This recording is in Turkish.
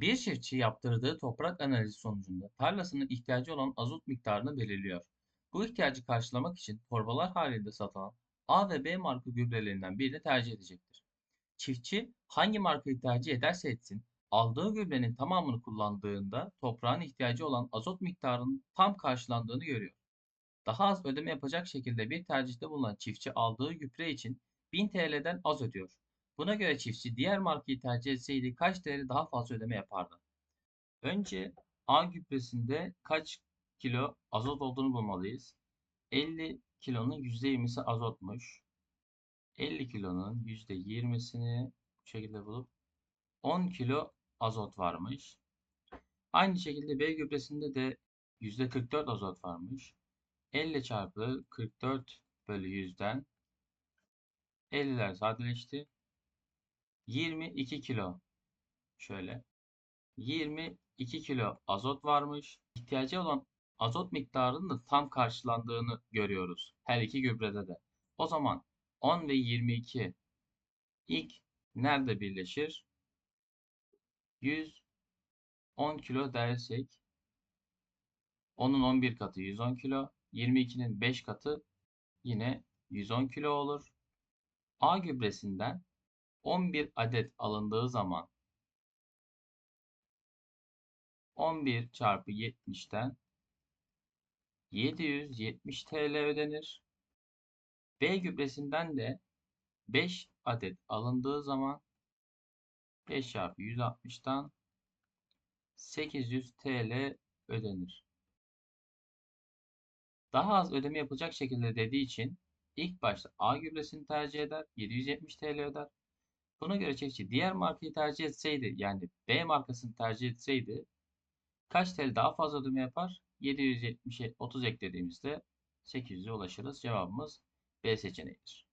Bir çiftçi yaptırdığı toprak analizi sonucunda tarlasının ihtiyacı olan azot miktarını belirliyor. Bu ihtiyacı karşılamak için torbalar halinde satılan A ve B marka gübrelerinden birini tercih edecektir. Çiftçi hangi markayı tercih ederse etsin, aldığı gübrenin tamamını kullandığında toprağın ihtiyacı olan azot miktarının tam karşılandığını görüyor. Daha az ödeme yapacak şekilde bir tercihte bulunan çiftçi aldığı gübre için 1000 TL'den az ödüyor. Buna göre çiftçi diğer markayı tercih etseydi kaç TL daha fazla ödeme yapardı? Önce A gübresinde kaç kilo azot olduğunu bulmalıyız. 50 kilonun %20'si azotmuş. 50 kilonun %20'sini bu şekilde bulup 10 kilo azot varmış. Aynı şekilde B gübresinde de %44 azot varmış. 50 çarpı 44 bölü 100'den 50'ler sadeleşti. 22 kilo şöyle 22 kilo azot varmış. İhtiyacı olan azot miktarının da tam karşılandığını görüyoruz. Her iki gübrede de. O zaman 10 ve 22 ilk nerede birleşir? 110 kilo dersek 10'un 11 katı 110 kilo. 22'nin 5 katı yine 110 kilo olur. A gübresinden 11 adet alındığı zaman 11 çarpı 70'ten 770 TL ödenir. B gübresinden de 5 adet alındığı zaman 5 çarpı 160'tan 800 TL ödenir. Daha az ödeme yapılacak şekilde dediği için ilk başta A gübresini tercih eder, 770 TL öder. Buna göre çiftçi diğer markayı tercih etseydi yani B markasını tercih etseydi kaç TL daha fazla ödeme yapar? 770'e 30 eklediğimizde 800'e ulaşırız. Cevabımız B seçeneğidir.